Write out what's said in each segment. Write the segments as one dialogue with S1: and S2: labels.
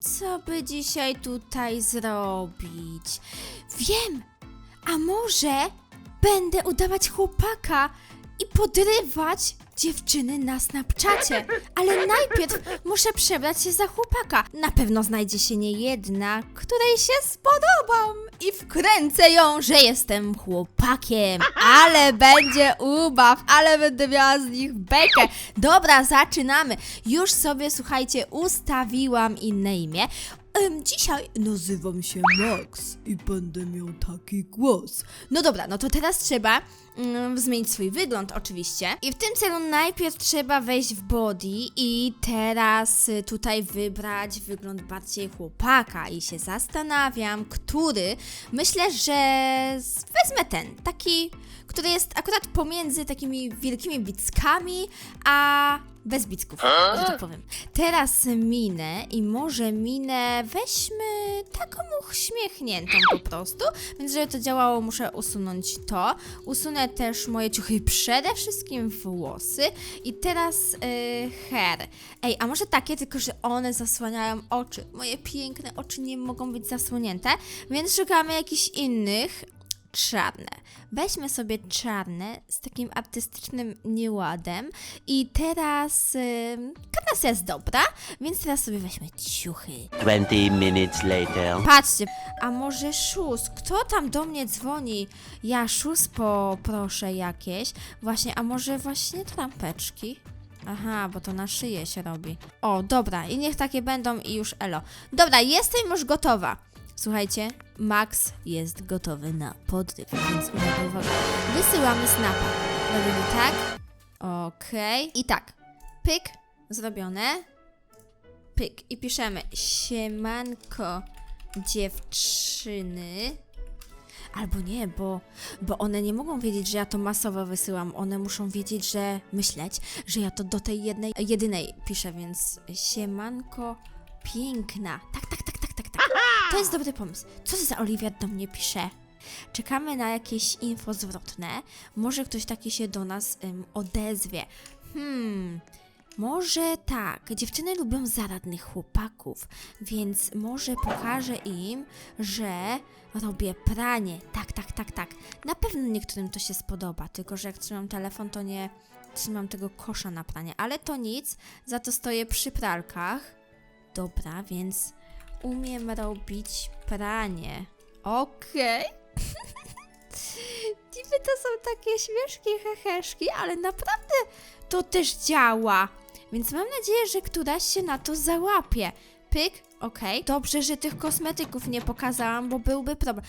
S1: Co by dzisiaj tutaj zrobić? Wiem! A może będę udawać chłopaka i podrywać dziewczyny na Snapchacie. Ale najpierw muszę przebrać się za chłopaka. Na pewno znajdzie się nie jedna, której się spodobam. I wkręcę ją, że jestem chłopakiem. Ale będzie ubaw, ale będę miała z nich bekę. Dobra, zaczynamy. Już sobie, słuchajcie, ustawiłam inne imię. Dzisiaj nazywam się Max i będę miał taki głos. No dobra, no to teraz trzeba mm, zmienić swój wygląd oczywiście. I w tym celu najpierw trzeba wejść w body i teraz y, tutaj wybrać wygląd bardziej chłopaka i się zastanawiam, który myślę, że wezmę ten, taki, który jest akurat pomiędzy takimi wielkimi bickami, a bez bicków, że tak powiem. Teraz minę i może minę weźmy taką uśmiechniętą po prostu, więc żeby to działało muszę usunąć to. Usunę też moje ciuchy przede wszystkim włosy i teraz yy, hair. Ej, a może takie, tylko że one zasłaniają oczy. Moje piękne oczy nie mogą być zasłonięte, więc szukamy jakichś innych czarne. Weźmy sobie czarne z takim artystycznym nieładem i teraz yy, karnacja jest dobra, więc teraz sobie weźmy ciuchy.
S2: 20 minutes later.
S1: Patrzcie, a może szus? Kto tam do mnie dzwoni? Ja szus poproszę jakieś. Właśnie, a może właśnie trampeczki? Aha, bo to na szyję się robi. O, dobra, i niech takie będą i już elo. Dobra, jestem już gotowa. Słuchajcie, Max jest gotowy na podryw, więc uwaga. Wysyłamy snapa. Robimy tak. Okej. I tak. Pyk. Zrobione. Pyk. I piszemy siemanko dziewczyny. Albo nie, bo, bo one nie mogą wiedzieć, że ja to masowo wysyłam. One muszą wiedzieć, że myśleć, że ja to do tej jednej, jedynej piszę, więc siemanko piękna. Tak, tak, tak, tak. To jest dobry pomysł. Co za Oliwia do mnie pisze? Czekamy na jakieś info zwrotne. Może ktoś taki się do nas ym, odezwie. Hmm, może tak. Dziewczyny lubią zaradnych chłopaków, więc może pokażę im, że robię pranie. Tak, tak, tak, tak. Na pewno niektórym to się spodoba, tylko że jak trzymam telefon, to nie trzymam tego kosza na pranie. Ale to nic, za to stoję przy pralkach. Dobra, więc umiem robić pranie. Okej. Niby to są takie śmieszki, heheszki, ale naprawdę to też działa. Więc mam nadzieję, że któraś się na to załapie. Pyk, okej. Dobrze, że tych kosmetyków nie pokazałam, bo byłby problem.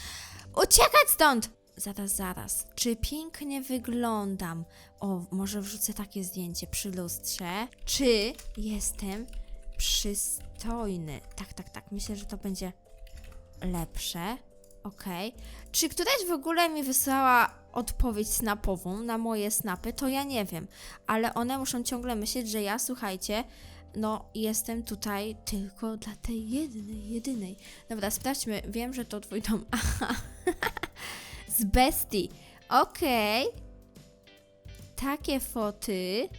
S1: Uciekać stąd! Zaraz, zaraz. Czy pięknie wyglądam? O, może wrzucę takie zdjęcie przy lustrze. Czy jestem przystojny? Tak, tak, tak. Myślę, że to będzie lepsze. Okej. Czy któraś w ogóle mi wysłała odpowiedź snapową na moje snapy, to ja nie wiem. Ale one muszą ciągle myśleć, że ja, słuchajcie, no jestem tutaj tylko dla tej jednej, jedynej. Dobra, sprawdźmy. Wiem, że to twój dom. Aha. Z bestii. Okej. Takie foty.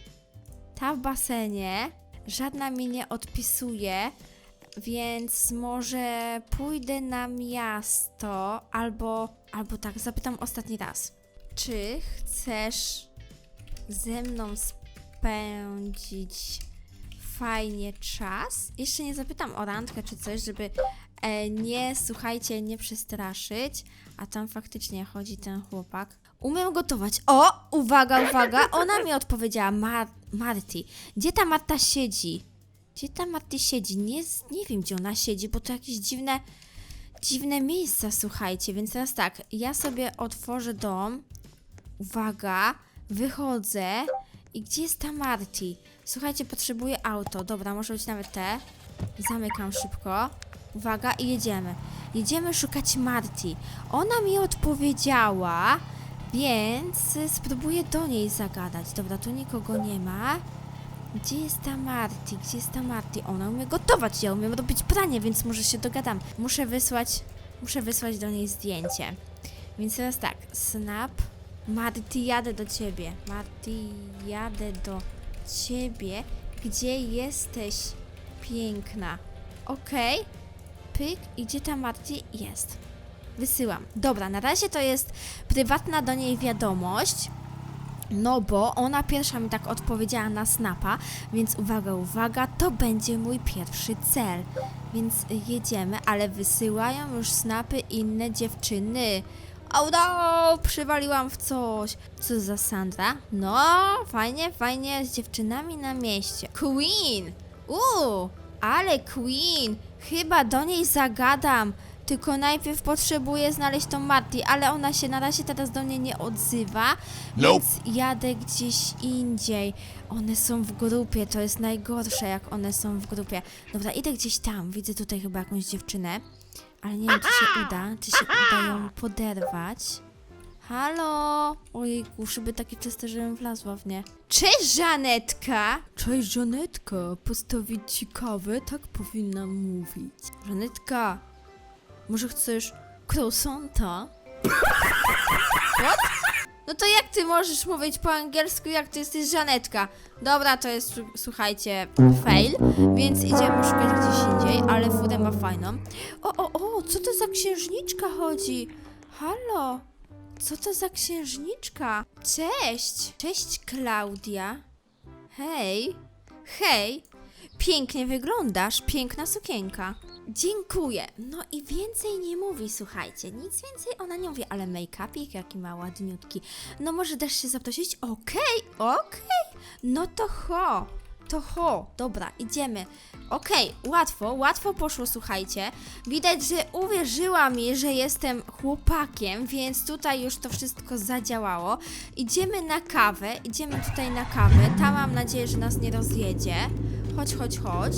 S1: Ta w basenie. Żadna mi nie odpisuje. Więc może pójdę na miasto, albo, albo tak, zapytam ostatni raz. Czy chcesz ze mną spędzić fajnie czas? Jeszcze nie zapytam o randkę czy coś, żeby e, nie, słuchajcie, nie przestraszyć. A tam faktycznie chodzi ten chłopak. Umiem gotować. O, uwaga, uwaga, ona mi odpowiedziała, Mar Marti. Gdzie ta Marta siedzi? Gdzie ta Marty siedzi? Nie, nie wiem, gdzie ona siedzi, bo to jakieś dziwne, dziwne miejsca, słuchajcie. Więc teraz tak, ja sobie otworzę dom. Uwaga, wychodzę. I gdzie jest ta Marty? Słuchajcie, potrzebuję auto. Dobra, może być nawet te. Zamykam szybko. Uwaga, i jedziemy. Jedziemy szukać Marty. Ona mi odpowiedziała, więc spróbuję do niej zagadać. Dobra, tu nikogo nie ma. Gdzie jest ta Marty? Gdzie jest ta Marty? Ona umie gotować, ja umiem robić pranie, więc może się dogadam. Muszę wysłać, muszę wysłać do niej zdjęcie. Więc teraz tak, snap. Marty, jadę do ciebie. Marty, jadę do ciebie. Gdzie jesteś, piękna? okej. Pyk, i gdzie ta Marty? Jest. Wysyłam. Dobra, na razie to jest prywatna do niej wiadomość. No bo ona pierwsza mi tak odpowiedziała na snapa, więc uwaga, uwaga, to będzie mój pierwszy cel. Więc jedziemy, ale wysyłają już snapy inne dziewczyny. No, przywaliłam w coś. Co za Sandra? No, fajnie, fajnie, z dziewczynami na mieście. Queen! Uuu, ale Queen! Chyba do niej zagadam. Tylko najpierw potrzebuję znaleźć tą Marty, ale ona się na razie teraz do mnie nie odzywa, więc jadę gdzieś indziej. One są w grupie, to jest najgorsze, jak one są w grupie. Dobra, idę gdzieś tam, widzę tutaj chyba jakąś dziewczynę, ale nie wiem, czy się uda, czy się uda ją poderwać. Halo! Ojejku, szyby takie czyste, żebym wlazła w nie. Cześć, Żanetka! Cześć, Żanetka. Postawić ci kawę? Tak powinnam mówić. Żanetka, może chcesz croissanta? What? No to jak ty możesz mówić po angielsku, jak ty jesteś Żanetka? Dobra, to jest, słuchajcie, fail, więc idziemy szukać gdzieś indziej, ale furę ma fajną. O, o, o, co to za księżniczka chodzi? Halo? Co to za księżniczka? Cześć! Cześć, Klaudia. Hej. Hej. Pięknie wyglądasz, piękna sukienka. Dziękuję. No i więcej nie mówi, słuchajcie. Nic więcej ona nie mówi, ale make-upik jaki ma ładniutki. No może dasz się zaprosić? Okej, okej. No to ho. To ho. Dobra, idziemy. Okej, łatwo, łatwo poszło, słuchajcie. Widać, że uwierzyła mi, że jestem chłopakiem, więc tutaj już to wszystko zadziałało. Idziemy na kawę, idziemy tutaj na kawę. Ta mam nadzieję, że nas nie rozjedzie. Chodź, chodź, chodź.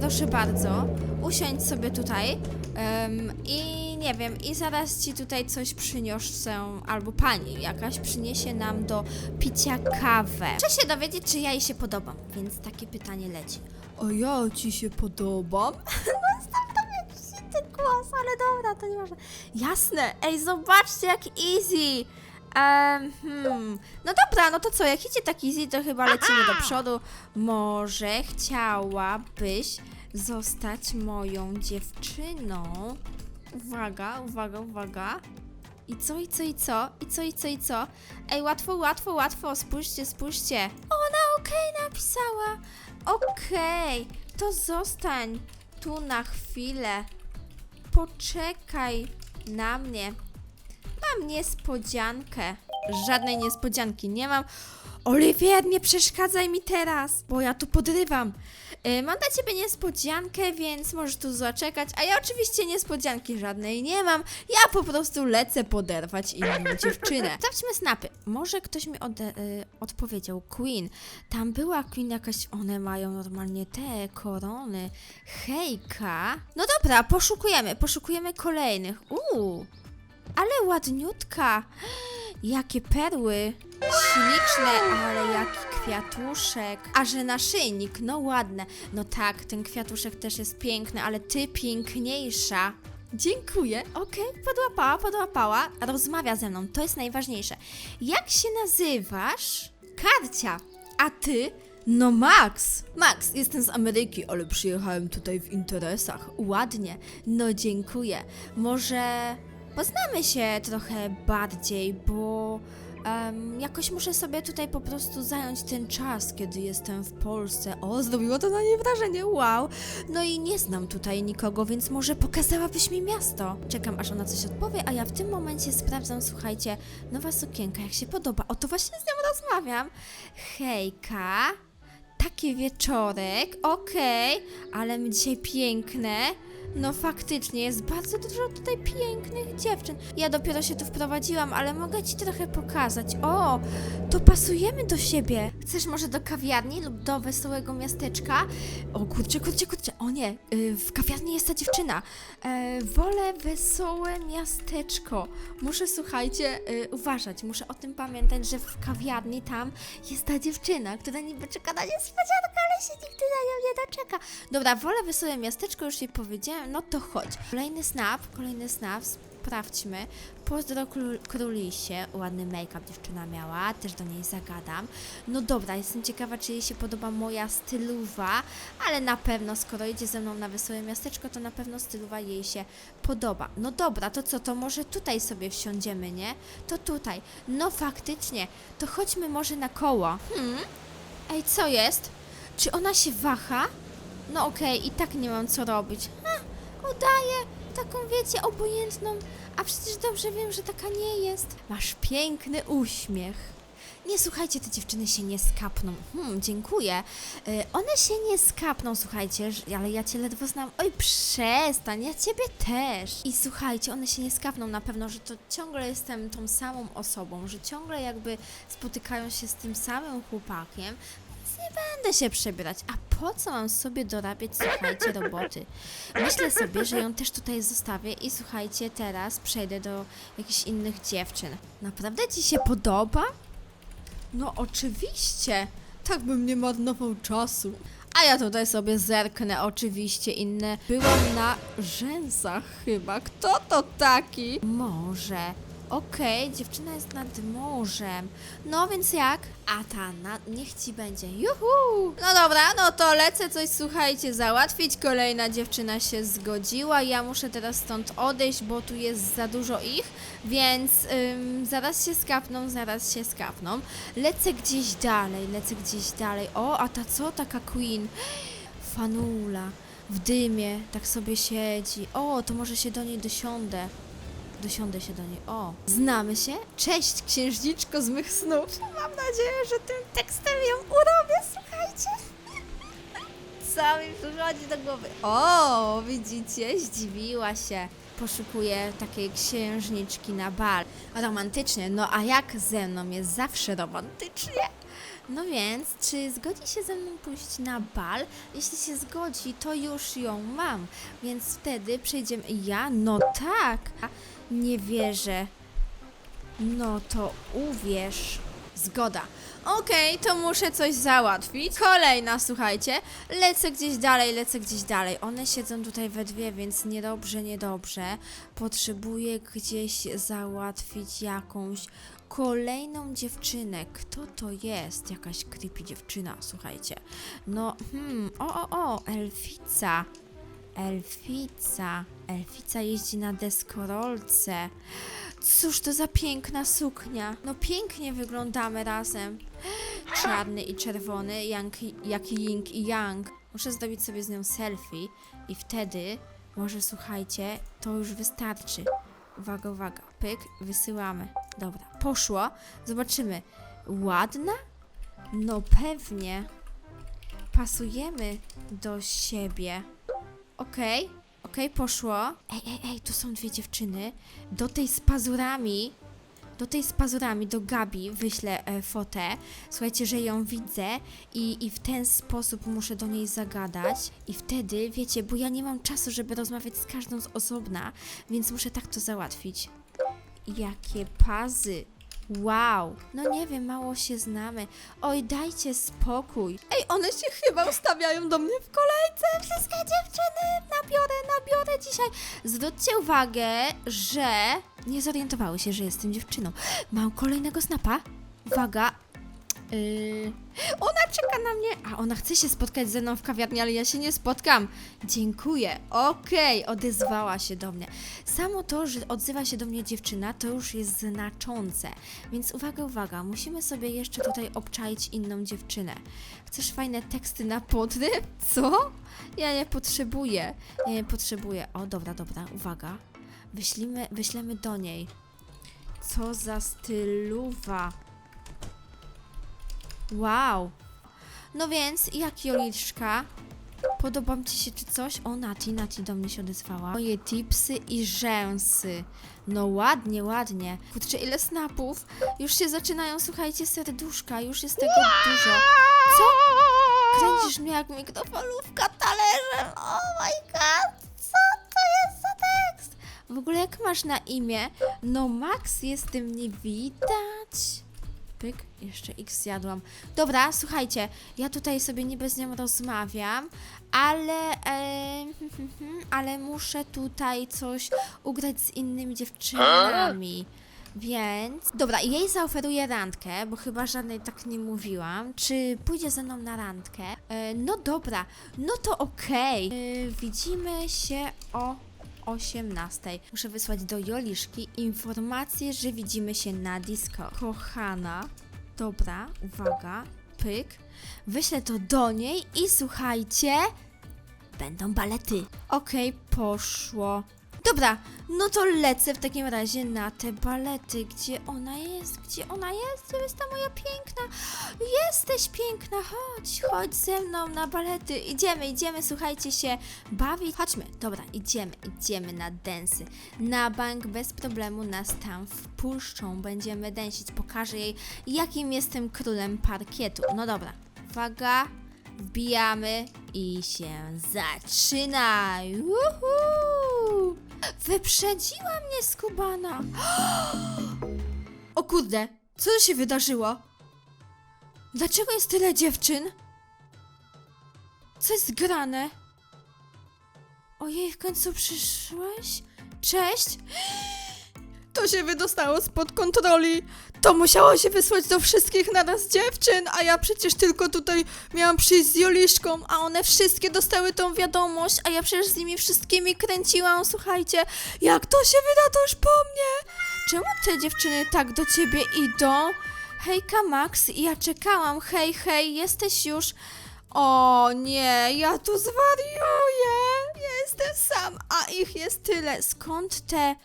S1: Proszę bardzo. Usiądź sobie tutaj. em, I nie wiem, i zaraz ci tutaj coś przyniosę, albo pani jakaś przyniesie nam do picia kawę. Muszę się dowiedzieć, czy ja jej się podobam, więc takie pytanie leci. A ja ci się podobam? ten głos, ale dobra, to nie ważne. Jasne, ej, zobaczcie jak easy. Em, hmm. No dobra, no to co, jak idzie tak easy, to chyba lecimy do przodu. Może chciałabyś zostać moją dziewczyną? Uwaga, uwaga, uwaga. I co, i co, i co? I co, i co, i co? Ej, łatwo, łatwo, łatwo, spójrzcie, spójrzcie. Ona okej napisała. Okej, to zostań tu na chwilę. Poczekaj na mnie. Mam niespodziankę. Żadnej niespodzianki nie mam. Oliwier, nie przeszkadzaj mi teraz, bo ja tu podrywam. Yy, mam dla ciebie niespodziankę, więc możesz tu zaczekać, a ja oczywiście niespodzianki żadnej nie mam. Ja po prostu lecę poderwać inną dziewczynę. Sprawdźmy snapy. Może ktoś mi ode, y, odpowiedział. Queen. Tam była Queen jakaś, one mają normalnie te korony. Hejka. No dobra, poszukujemy, poszukujemy kolejnych. Uuu, ale ładniutka. Jakie perły. Śliczne, ale jaki kwiatuszek. A że naszyjnik, no ładne. No tak, ten kwiatuszek też jest piękny, ale ty piękniejsza. Dziękuję. Okej, podłapała, podłapała. Rozmawia ze mną, to jest najważniejsze. Jak się nazywasz? Karcia. A ty? No Max! Max, jestem z Ameryki, ale przyjechałem tutaj w interesach. Ładnie. No dziękuję. Może poznamy się trochę bardziej, bo em, jakoś muszę sobie tutaj po prostu zająć ten czas, kiedy jestem w Polsce. O, zrobiło to na nie wrażenie, wow! No i nie znam tutaj nikogo, więc może pokazałabyś mi miasto. Czekam, aż ona coś odpowie, a ja w tym momencie sprawdzam, słuchajcie, nowa sukienka, jak się podoba. O, to właśnie z nią rozmawiam. Hejka. Taki wieczorek, okej, ale my dzisiaj piękne. No faktycznie, jest bardzo dużo tutaj pięknych dziewczyn. Ja dopiero się tu wprowadziłam, ale mogę ci trochę pokazać. O, to pasujemy do siebie. Chcesz może do kawiarni lub do wesołego miasteczka? O kurczę, kurczę, kurczę. O nie, y, w kawiarni jest ta dziewczyna. E, wolę wesołe miasteczko. Muszę, słuchajcie, y, uważać. Muszę o tym pamiętać, że w kawiarni tam jest ta dziewczyna, która niby czeka na niespodziankę, ale się nigdy na nią nie doczeka. Dobra, wolę wesołe miasteczko, już jej no to chodź. Kolejny snap, kolejny snap. sprawdźmy. Pozdro król, królisie, ładny make-up dziewczyna miała, też do niej zagadam. No dobra, jestem ciekawa, czy jej się podoba moja styluwa, ale na pewno, skoro idzie ze mną na wesołe miasteczko, to na pewno styluwa jej się podoba. No dobra, to co, to może tutaj sobie wsiądziemy, nie? To tutaj. No faktycznie, to chodźmy może na koło. Hmm? Ej, co jest? Czy ona się waha? No okej, i tak nie mam co robić. Ha, udaję taką, wiecie, obojętną, a przecież dobrze wiem, że taka nie jest. Masz piękny uśmiech. Nie, słuchajcie, te dziewczyny się nie skapną. Hmm, dziękuję. Y, one się nie skapną, słuchajcie, ale ja cię ledwo znam. Oj, przestań, ja ciebie też. I słuchajcie, one się nie skapną na pewno, że to ciągle jestem tą samą osobą, że ciągle jakby spotykają się z tym samym chłopakiem, nie będę się przebierać. A po co mam sobie dorabiać, słuchajcie, roboty? Myślę sobie, że ją też tutaj zostawię i słuchajcie, teraz przejdę do jakichś innych dziewczyn. Naprawdę ci się podoba? No oczywiście. Tak bym nie marnował czasu. A ja tutaj sobie zerknę, oczywiście inne. Byłam na rzęsach chyba. Kto to taki? Morze. Okej, dziewczyna jest nad morzem. No więc jak? A ta, na, niech ci będzie. Juhu! No dobra, no to lecę coś, słuchajcie, załatwić. Kolejna dziewczyna się zgodziła. Ja muszę teraz stąd odejść, bo tu jest za dużo ich, więc ym, zaraz się skapną, zaraz się skapną. Lecę gdzieś dalej, lecę gdzieś dalej. O, a ta co? Taka queen. Fanula. W dymie, tak sobie siedzi. O, to może się do niej dosiądę. Dosiądę się do niej. O, znamy się? Cześć, księżniczko z mych snów. Mam nadzieję, że tym tekstem ją urobię, słuchajcie. Co mi przychodzi do głowy? O, widzicie? Zdziwiła się. Poszukuję takiej księżniczki na bal. Romantycznie, no a jak ze mną jest zawsze romantycznie. No więc, czy zgodzi się ze mną pójść na bal? Jeśli się zgodzi, to już ją mam. Więc wtedy przejdziemy. Ja? No tak! Nie wierzę. No to uwierz. Zgoda. Okej, to muszę coś załatwić. Kolejna, słuchajcie. Lecę gdzieś dalej, lecę gdzieś dalej. One siedzą tutaj we dwie, więc niedobrze, niedobrze. Potrzebuję gdzieś załatwić jakąś kolejną dziewczynę. Kto to jest? Jakaś creepy dziewczyna, słuchajcie. No, hmm, o, o, o, elfica. Elfica. Elfica jeździ na deskorolce. Cóż to za piękna suknia. No pięknie wyglądamy razem. Czarny i czerwony, jak, jak Ying i Yang. Muszę zrobić sobie z nią selfie i wtedy, może słuchajcie, to już wystarczy. Uwaga, uwaga. Pyk, wysyłamy. Dobra, poszło. Zobaczymy. Ładna? No pewnie. Pasujemy do siebie. Okej, okej, poszło. Ej, ej, ej, tu są dwie dziewczyny. Do tej z pazurami, do tej z pazurami, do Gabi wyślę e, fotę. Słuchajcie, że ją widzę i, i w ten sposób muszę do niej zagadać. I wtedy, wiecie, bo ja nie mam czasu, żeby rozmawiać z każdą z osobna, więc muszę tak to załatwić. Jakie pazy! Wow, no nie wiem, mało się znamy. Oj, dajcie spokój. Ej, one się chyba ustawiają do mnie w kolejce. Wszystkie dziewczyny nabiorę, nabiorę dzisiaj. Zwróćcie uwagę, że nie zorientowały się, że jestem dziewczyną. Mam kolejnego snapa. Uwaga. Yy, ona czeka na mnie, a ona chce się spotkać ze mną w kawiarni, ale ja się nie spotkam. Dziękuję. Okej, odezwała się do mnie. Samo to, że odzywa się do mnie dziewczyna, to już jest znaczące. Więc uwaga, uwaga, musimy sobie jeszcze tutaj obczaić inną dziewczynę. Chcesz fajne teksty na podryw? Co? Ja nie potrzebuję. Ja nie potrzebuję. O, dobra, dobra, uwaga. Wyślimy, wyślemy do niej. Co za styluwa. Wow. No więc, jak Joliczka? Podobam ci się czy coś? O, Nati, Nati do mnie się odezwała. Moje tipsy i rzęsy. No ładnie, ładnie. Kurczę, ile snapów. Już się zaczynają, słuchajcie, serduszka. Już jest tego dużo. Co? Kręcisz mnie jak mikrofalówka talerzem. Oh my god. Co to jest za tekst? W ogóle jak masz na imię? No Max, jestem nie widać. Pyk, jeszcze X zjadłam. Dobra, słuchajcie, ja tutaj sobie niby z nią rozmawiam, ale, e, ale muszę tutaj coś ugrać z innymi dziewczynami. Więc, dobra, jej zaoferuję randkę, bo chyba żadnej tak nie mówiłam. Czy pójdzie ze mną na randkę? E, no dobra, no to okej. E, widzimy się o 18. Muszę wysłać do Joliszki informację, że widzimy się na disco. Kochana, dobra, uwaga, pyk. Wyślę to do niej i słuchajcie, będą balety. Okej, poszło. Dobra, no to lecę w takim razie na te balety. Gdzie ona jest? Gdzie ona jest? Gdzie jest ta moja piękna? Jesteś piękna, chodź, chodź ze mną na balety. Idziemy, idziemy, słuchajcie się bawić. Chodźmy, dobra, idziemy, idziemy na densy. Na bank bez problemu nas tam wpuszczą. Będziemy densić. Pokażę jej, jakim jestem królem parkietu. No dobra, uwaga, wbijamy i się zaczyna. Uhu! Wyprzedziła mnie skubana. O kurde, co się wydarzyło? Dlaczego jest tyle dziewczyn? Co jest grane? Ojej, w końcu przyszłeś? Cześć? To się wydostało spod kontroli. To musiało się wysłać do wszystkich naraz dziewczyn, a ja przecież tylko tutaj miałam przyjść z Joliszką, a one wszystkie dostały tą wiadomość, a ja przecież z nimi wszystkimi kręciłam, słuchajcie. Jak to się wyda, to już po mnie. Czemu te dziewczyny tak do ciebie idą? Hejka Max, ja czekałam. Hej, hej, jesteś już... O nie, ja tu zwariuję. Ja jestem sam, a ich jest tyle. Skąd te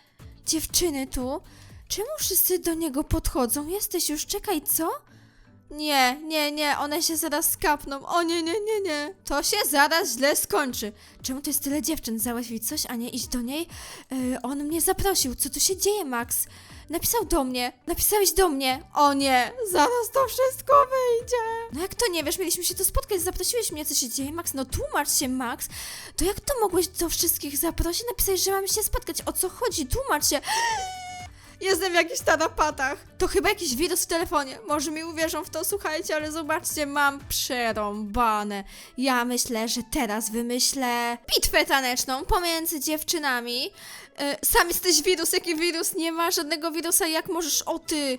S1: dziewczyny tu? Czemu wszyscy do niego podchodzą? Jesteś już, czekaj, co? Nie, nie, nie, one się zaraz skapną. O nie, nie, nie, nie. To się zaraz źle skończy. Czemu to jest tyle dziewczyn? Załatwić coś, a nie iść do niej? Yy, on mnie zaprosił. Co tu się dzieje, Max? Napisał do mnie. Napisałeś do mnie. O nie, zaraz to wszystko wyjdzie. No jak to nie wiesz? Mieliśmy się tu spotkać. Zaprosiłeś mnie, co się dzieje, Max? No tłumacz się, Max. To jak to mogłeś do wszystkich zaprosić? Napisałeś, że mamy się spotkać. O co chodzi? Tłumacz się. Jestem w jakichś tarapatach. To chyba jakiś wirus w telefonie. Może mi uwierzą w to, słuchajcie, ale zobaczcie, mam przerąbane. Ja myślę, że teraz wymyślę bitwę taneczną pomiędzy dziewczynami. E, sam jesteś wirus, jaki wirus? Nie ma żadnego wirusa, jak możesz o ty?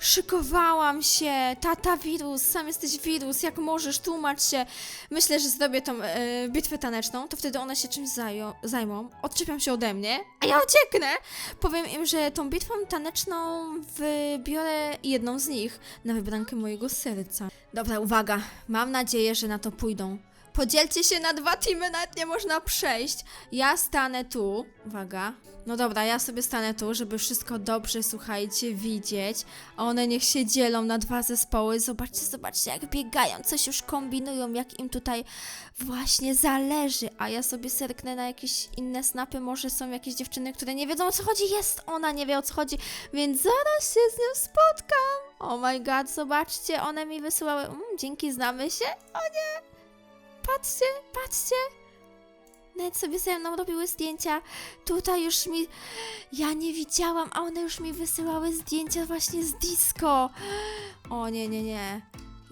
S1: Szykowałam się, tata wirus, sam jesteś wirus, jak możesz, tłumacz się. Myślę, że zrobię tą e, bitwę taneczną, to wtedy one się czymś zają, zajmą, odczepią się ode mnie, a ja ucieknę. Powiem im, że tą bitwą taneczną wybiorę jedną z nich na wybrankę mojego serca. Dobra, uwaga, mam nadzieję, że na to pójdą. Podzielcie się na dwa teamy, nawet nie można przejść. Ja stanę tu. Uwaga. No dobra, ja sobie stanę tu, żeby wszystko dobrze, słuchajcie, widzieć. A one niech się dzielą na dwa zespoły. Zobaczcie, zobaczcie, jak biegają, coś już kombinują, jak im tutaj właśnie zależy. A ja sobie serknę na jakieś inne snapy. Może są jakieś dziewczyny, które nie wiedzą o co chodzi. Jest ona, nie wie o co chodzi, więc zaraz się z nią spotkam. Oh my god, zobaczcie, one mi wysyłały. Mm, dzięki, znamy się. O nie. Patrzcie, patrzcie. Nawet sobie ze mną robiły zdjęcia. Tutaj już mi. Ja nie widziałam, a one już mi wysyłały zdjęcia właśnie z disco. O nie, nie, nie.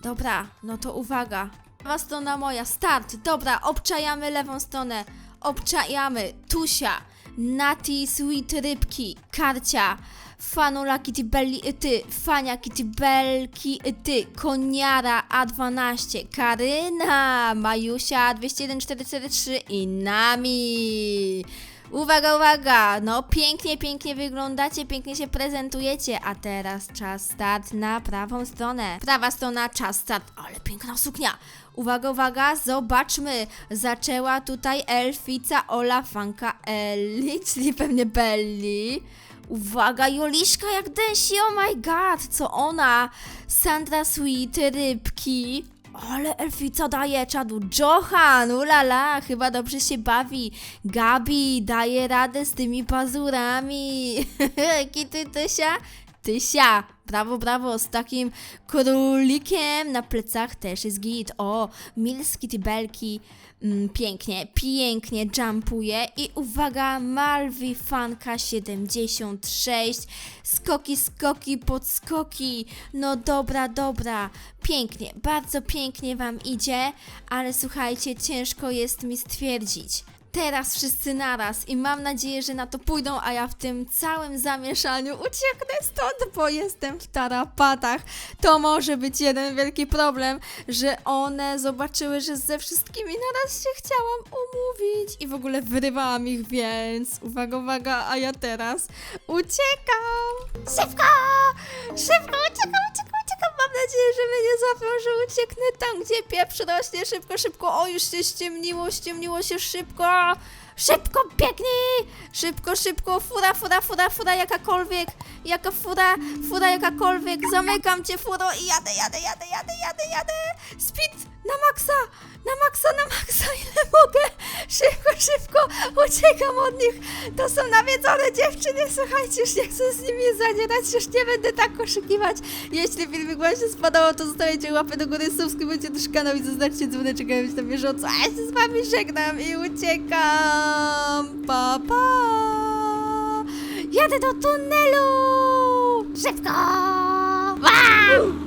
S1: Dobra, no to uwaga. Lewa strona moja, start. Dobra, obczajamy lewą stronę. Obczajamy. Tusia, Nati, Sweet Rybki, Karcia, Fanula Kitty Belli y ty, Fania Kitty Belki y ty, Koniara A12, Karyna, Majusia 21443 i nami. Uwaga, uwaga! No pięknie, pięknie wyglądacie, pięknie się prezentujecie, a teraz czas start na prawą stronę. Prawa strona, czas start, ale piękna suknia. Uwaga, uwaga, zobaczmy. Zaczęła tutaj elfica Ola Fanka Elli, czyli pewnie Belli. Uwaga, Joliszka jak dęsi, oh my god, co ona? Sandra Sweet, rybki. Ale elfica daje czadu. Johan, ulala, chyba dobrze się bawi. Gabi daje radę z tymi pazurami. Kitty Tysia? Tysia, Brawo, brawo, z takim królikiem na plecach też jest git. O, Milski Tybelki, mm, pięknie, pięknie jumpuje. I uwaga, Malwi Fanka 76, skoki, skoki, podskoki. No dobra, dobra, pięknie, bardzo pięknie wam idzie, ale słuchajcie, ciężko jest mi stwierdzić. Teraz wszyscy naraz i mam nadzieję, że na to pójdą, a ja w tym całym zamieszaniu ucieknę stąd, bo jestem w tarapatach. To może być jeden wielki problem, że one zobaczyły, że ze wszystkimi naraz się chciałam umówić i w ogóle wyrywałam ich, więc uwaga, uwaga, a ja teraz uciekam! Szybko! Szybko, uciekam, uciekam, uciekam! Mam nadzieję, że mnie nie złapią, że ucieknę tam, gdzie pieprz rośnie. Szybko, szybko! O, już się ściemniło, ściemniło się szybko! Szybko, biegnij! Szybko, szybko! Fura, fura, fura, fura jakakolwiek! Jaka fura, fura jakakolwiek! Zamykam cię, furo! I jadę, jadę, jadę, jadę, jadę, jadę! Speed! Na maksa! Na maksa, na maksa! Ile mogę! Szybko, szybko! Uciekam od nich! To są nawiedzone dziewczyny! Słuchajcie, już nie chcę z nimi zadzierać, już nie będę tak oszukiwać. Jeśli filmik wam się spodobał, to zostawiajcie łapę do góry, subskrybujcie też kanał i zaznaczcie dzwoneczek, aby na bieżąco. A ja się z wami żegnam i uciekam! Pa, pa! Jadę do tunelu! Szybko! Wow!